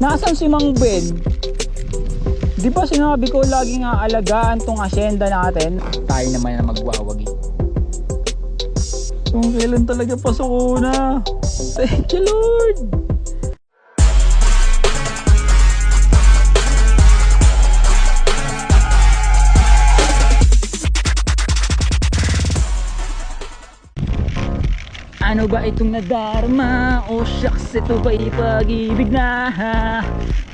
Nasaan si Mang Ben? Di ba sinabi ko laging aalagaan tong asyenda natin? Tayo naman na magwawagi. Kung kailan talaga pasok na. Thank you Lord! Ano ba itong nadarma? O shucks, ito ba'y pag-ibig na?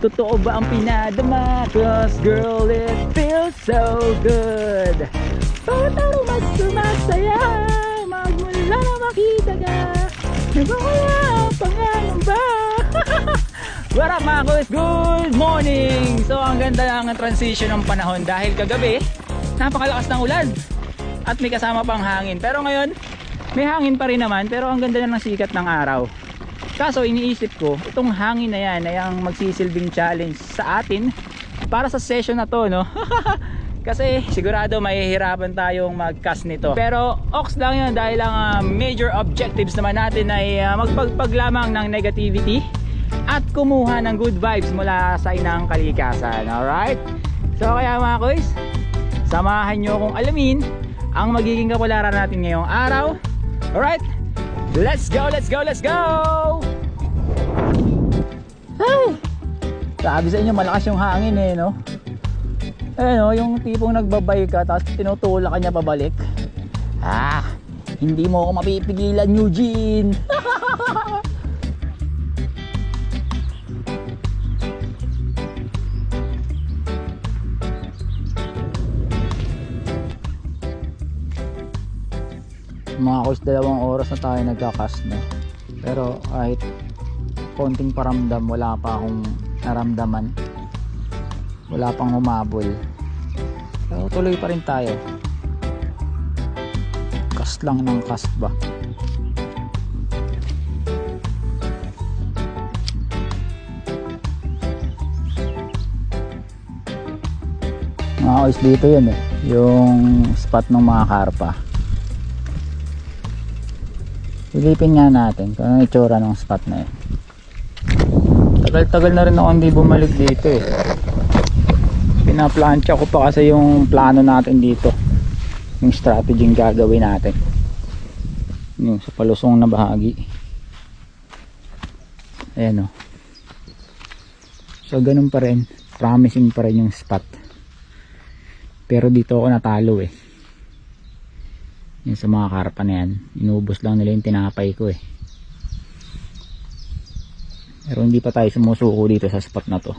Totoo ba ang pinadama? Cause girl, it feels so good Pagkataro mas sumasaya Magmula na makita ka Nagwawala ang pangangamba What up mga kuys? Good morning! So ang ganda ng transition ng panahon dahil kagabi napakalakas ng ulan at may kasama pang hangin. Pero ngayon, may hangin pa rin naman pero ang ganda na ng sikat ng araw. Kaso iniisip ko, itong hangin na yan ay ang magsisilbing challenge sa atin para sa session na to, no? Kasi sigurado mahihirapan tayong mag-cast nito. Pero ox lang yun dahil ang ah, major objectives naman natin ay ah, magpagpag lamang ng negativity at kumuha ng good vibes mula sa inang kalikasan. Alright? So kaya mga kuys, samahan nyo akong alamin ang magiging kapularan natin ngayong araw. Alright? Let's go, let's go, let's go! Ay! Sabi sa inyo, malakas yung hangin eh, no? Eh, no? Yung tipong nagbabay ka, tapos tinutulak ka niya pabalik. Ah! Hindi mo ako mapipigilan, Eugene! mga course dalawang oras na tayo nagkakas na. Pero kahit konting paramdam wala pa akong naramdaman. Wala pang humabol. Pero tuloy pa rin tayo. Cast lang ng cast ba? Mga course dito yun eh. Yung spot ng mga karpa Silipin nga natin kung ano itsura ng spot na yun. Tagal-tagal na rin ako hindi bumalik dito eh. Pinaplansya ko pa kasi yung plano natin dito. Yung strategy yung gagawin natin. Yung sa palusong na bahagi. Ayan o. So ganun pa rin. Promising pa rin yung spot. Pero dito ako natalo eh yung sa mga karpa na yan. Inubos lang nila yung tinapay ko eh. Pero hindi pa tayo sumusuko dito sa spot na to.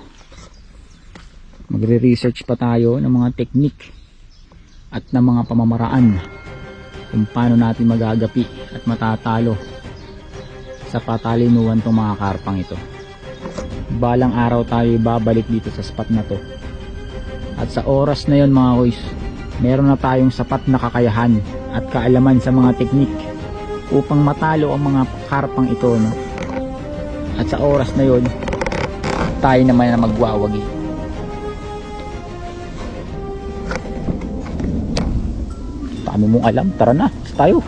Magre-research pa tayo ng mga technique at ng mga pamamaraan kung paano natin magagapi at matatalo sa patalinuan tong mga karpang ito. Balang araw tayo babalik dito sa spot na to. At sa oras na yon mga boys meron na tayong sapat na kakayahan at kaalaman sa mga teknik upang matalo ang mga karpang ito no? at sa oras na yon tayo naman na magwawagi. Dami mong alam. Tara na tayo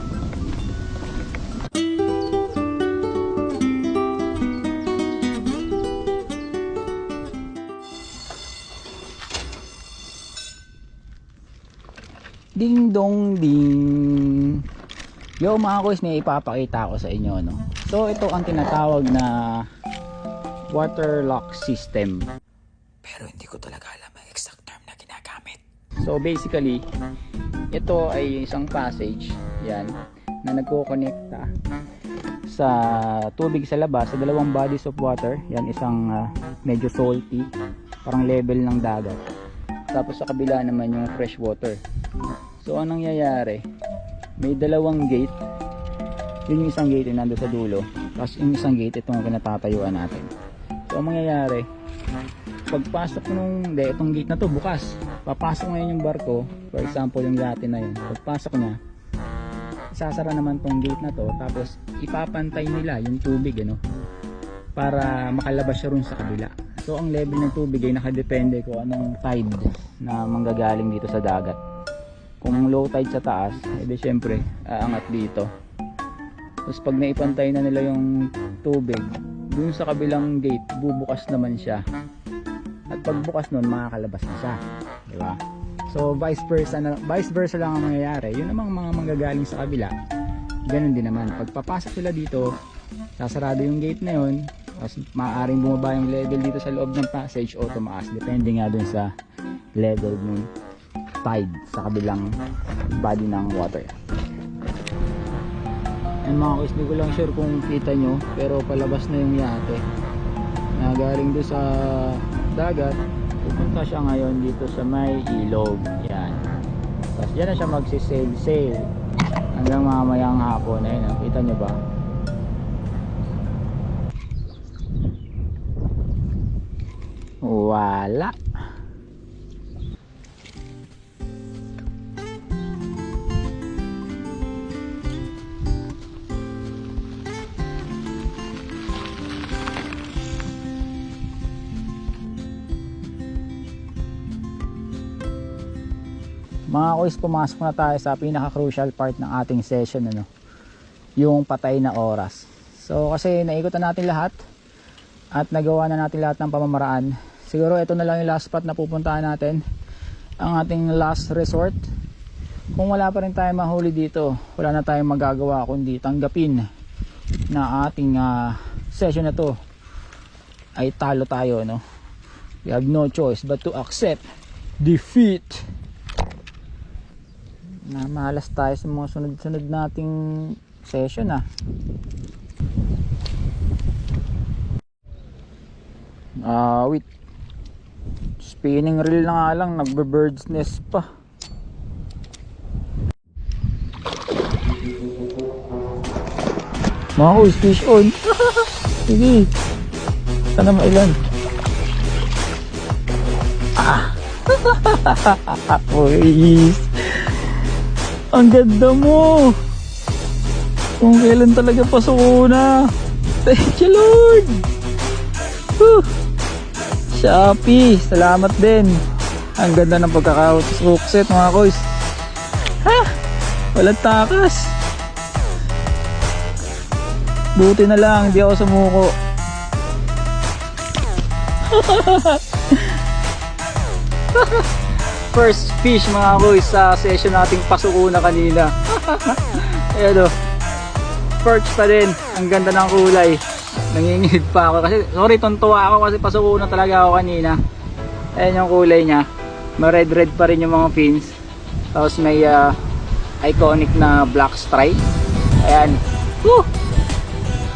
Ding dong ding. Yo mga kuys, may ipapakita ko sa inyo no. So ito ang tinatawag na water lock system. Pero hindi ko talaga alam ang exact term na ginagamit. So basically, ito ay isang passage, yan, na nagko-connecta sa tubig sa labas, sa dalawang bodies of water. Yan isang ah, medyo salty, parang level ng dagat. Tapos sa kabila naman yung fresh water. So anong nangyayari? May dalawang gate. Yun yung isang gate nando sa dulo. Tapos yung isang gate itong kinatatayuan natin. So ang mangyayari, pagpasok nung, hindi, itong gate na to bukas. Papasok ngayon yung barko, for example yung yate na yun. Pagpasok niya, sasara naman tong gate na to, tapos ipapantay nila yung tubig, ano, para makalabas siya rin sa kabila. So ang level ng tubig ay nakadepende kung anong tide na manggagaling dito sa dagat. Kung low tide sa taas, edi syempre aangat dito. Tapos pag naipantay na nila yung tubig dun sa kabilang gate, bubukas naman siya. At pagbukas nun, makakalabas na siya. Di ba? So, vice versa, na, vice versa lang ang mangyayari. Yun namang mga manggagaling sa kabila, ganun din naman. Pag papasok sila dito, sasarado yung gate na yun, tapos maaaring bumaba yung level dito sa loob ng passage o tumaas. Depende nga dun sa level ng tide sa kabilang body ng water. And mga kuis, di ko lang sure kung kita nyo, pero palabas na yung yate. Na galing doon sa dagat, pupunta siya ngayon dito sa may ilog. Yan. Tapos dyan na siya magsisail-sail hanggang mamayang hapon. Ayun, oh, kita nyo ba? Wala. Mga kuis, pumasok na tayo sa pinaka-crucial part ng ating session, ano? Yung patay na oras. So, kasi naikutan natin lahat at nagawa na natin lahat ng pamamaraan. Siguro ito na lang yung last spot na pupuntahan natin. Ang ating last resort. Kung wala pa rin tayo mahuli dito, wala na tayong magagawa kundi tanggapin na ating ah, session na to ay talo tayo, no? We have no choice but to accept defeat na malas tayo sa mga sunod-sunod nating session ah. Ah, wait. Spinning reel na nga lang, nagbe-bird's nest pa. Mga kuys, fish on. Sige. Sana mailan. Ah. Boys. Ang ganda mo. Kung kailan talaga pasok na. Thank you Lord. Whew. Shopee, salamat din. Ang ganda ng pagkaka-hook set mga koys. Ha? Walang takas. Buti na lang, hindi ako sumuko. First fish mga boys sa session nating pasuko na kanina. Ayan o. Perch pa din. Ang ganda ng kulay. Nanginginig pa ako kasi sorry tontuwa ako kasi pasuko na talaga ako kanina. Ayan yung kulay niya. Ma-red red pa rin yung mga fins. Tapos may ah, iconic na black stripe. Ayan. Woo!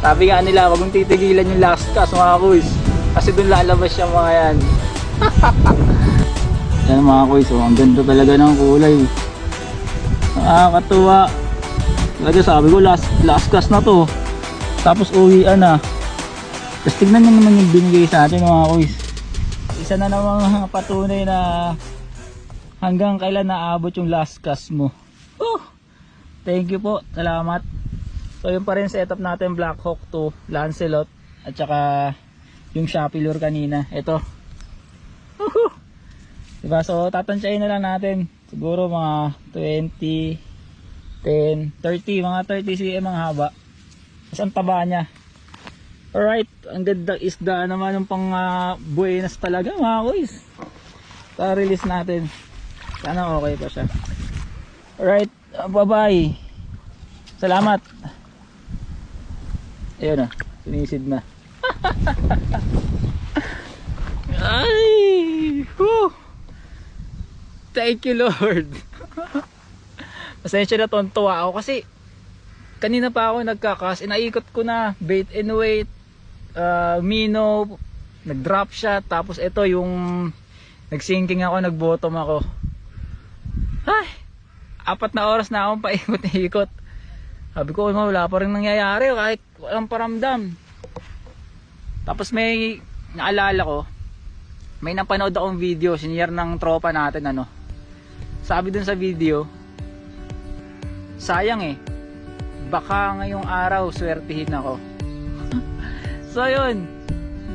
Sabi nga nila, wag mong titigilan yung last cast mga boys. Kasi dun lalabas yung mga yan. Yan mga kuys, oh, ang ganda talaga ng kulay. Nakakatuwa. Talaga sabi ko, last, last cast na to. Tapos uwian na. Tapos tignan nyo naman yung binigay sa atin mga kuys. Isa na namang patunay na hanggang kailan naabot yung last cast mo. Oh, thank you po. Salamat. So yun pa rin setup natin Black Hawk 2, Lancelot at saka yung Shopee lure kanina. Ito. Woohoo! Diba? So, tatansyahin na lang natin. Siguro mga 20, 10, 30, mga 30 cm ang haba. Tapos ang taba niya. Alright, ang ganda isda naman ng pang uh, buenas talaga mga kuys. Sa release natin. Sana okay pa siya. Alright, bye bye. Salamat. Ayun na, sinisid na. Ay! Whew! Thank you Lord. Pasensya na tontuwa ako kasi kanina pa ako nagkakas, inaikot ko na bait and wait, uh, mino, nag-drop shot, tapos ito yung nagsinking ako, nag-bottom ako. Ay, apat na oras na akong paikot-ikot. Sabi ko, "Uy, ma, wala pa rin nangyayari kahit walang paramdam. Tapos may naalala ko, may napanood akong video, siniyar ng tropa natin ano. Sabi dun sa video, sayang eh, baka ngayong araw swertihin ako. so yun,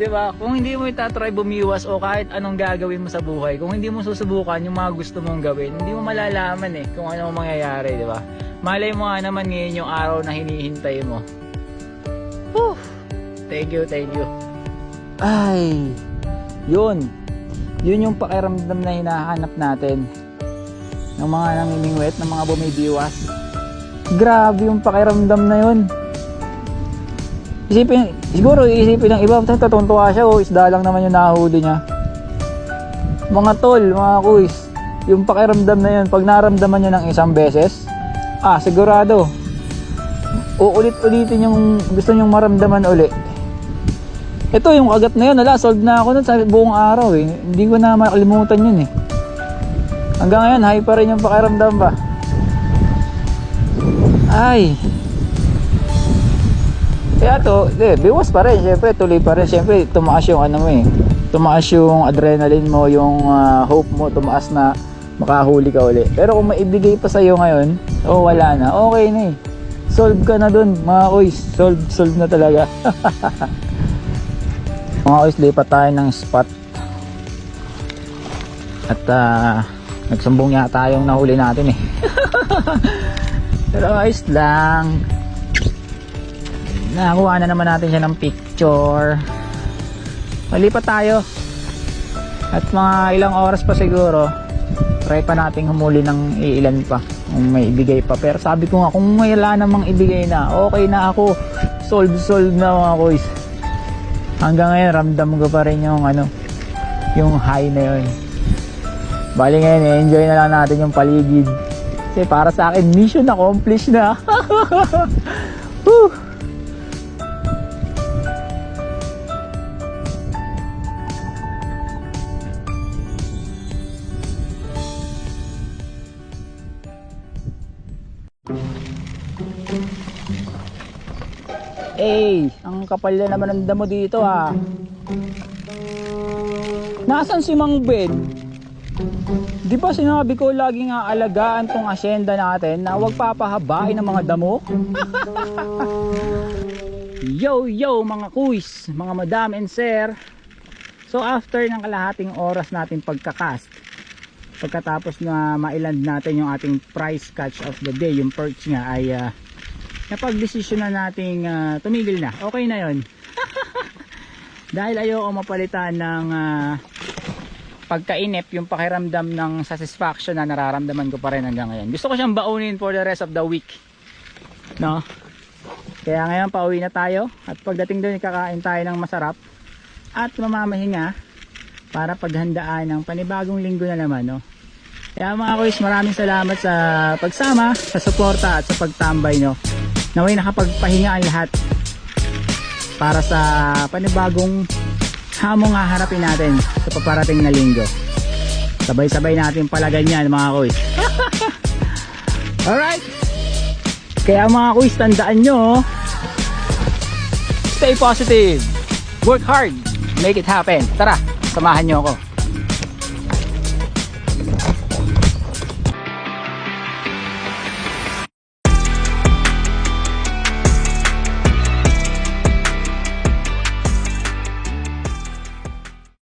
'di ba? Kung hindi mo itatry bumiwas o kahit anong gagawin mo sa buhay, kung hindi mo susubukan yung mga gusto mong gawin, hindi mo malalaman eh kung ano ang mangyayari, 'di ba? Malay mo nga naman ngayon yung araw na hinihintay mo. Whew! Thank you, thank you. Ay, yun. Yun yung pakiramdam na hinahanap natin ng mga nanginingwit, ng mga bumibiwas. Grabe yung pakiramdam na yun. Isipin, siguro isipin ng iba, tatuntua siya, oh, isda lang naman yung nahuli niya. Mga tol, mga kuis, yung pakiramdam na yun, pag naramdaman niya ng isang beses, ah, sigurado, uulit-ulitin yung gusto niyong maramdaman uli. Ito yung kagat na yun, ala, solved na ako nun sa buong araw eh. Hindi ko na makalimutan yun eh. Hanggang ngayon, high pa rin yung pakiramdam ba. Ay. Kaya to, eh, biwas pa rin, syempre, tuloy pa rin. Syempre, tumaas yung ano mo eh. Tumaas yung adrenaline mo, yung ah, hope mo, tumaas na makahuli ka uli. Pero kung maibigay pa sa'yo ngayon, oh wala na, okay na eh. Solve ka na dun, mga koys. Solve, solve na talaga. mga koys, lipat tayo ng spot. At ah, nagsumbong yata yung nahuli natin eh. Pero ayos lang. Nakakuha na naman natin siya ng picture. Malipat tayo. At mga ilang oras pa siguro, try pa nating humuli ng iilan pa. Kung may ibigay pa. Pero sabi ko nga, kung wala namang ibigay na, okay na ako. Solve, solve na mga boys. Hanggang ngayon, ramdam ko pa rin yung ano, yung high na yun. Bali ngayon, enjoy na lang natin yung paligid. Kasi para sa akin, mission accomplished na. Whew. Eh, ang kapal na naman ng damo dito ah. Nasaan si Mang Ben? Di ba sinabi ko lagi nga alagaan tong asyenda natin na huwag papahabain ng mga damo? yo yo mga kuys, mga madam and sir. So after ng kalahating oras natin pagkakast, pagkatapos na mailand natin yung ating prize catch of the day, yung perch nga ay uh, napagdesisyon na nating ah, tumigil na. Okay na yon. Dahil ayoko mapalitan ng ah, pagkainip yung pakiramdam ng satisfaction na nararamdaman ko pa rin hanggang ngayon. Gusto ko siyang baunin for the rest of the week. No? Kaya ngayon pauwi na tayo at pagdating doon kakain tayo ng masarap at mamamahinga para paghandaan ng panibagong linggo na naman. No? Kaya mga kuys, maraming salamat sa pagsama, sa suporta at sa pagtambay nyo. Naway nakapagpahinga ang lahat para sa panibagong hamong haharapin natin sa paparating na linggo. Sabay-sabay natin pala ganyan mga kuys. Alright. Kaya mga kuys, tandaan nyo, stay positive, work hard, make it happen. Tara, samahan nyo ako.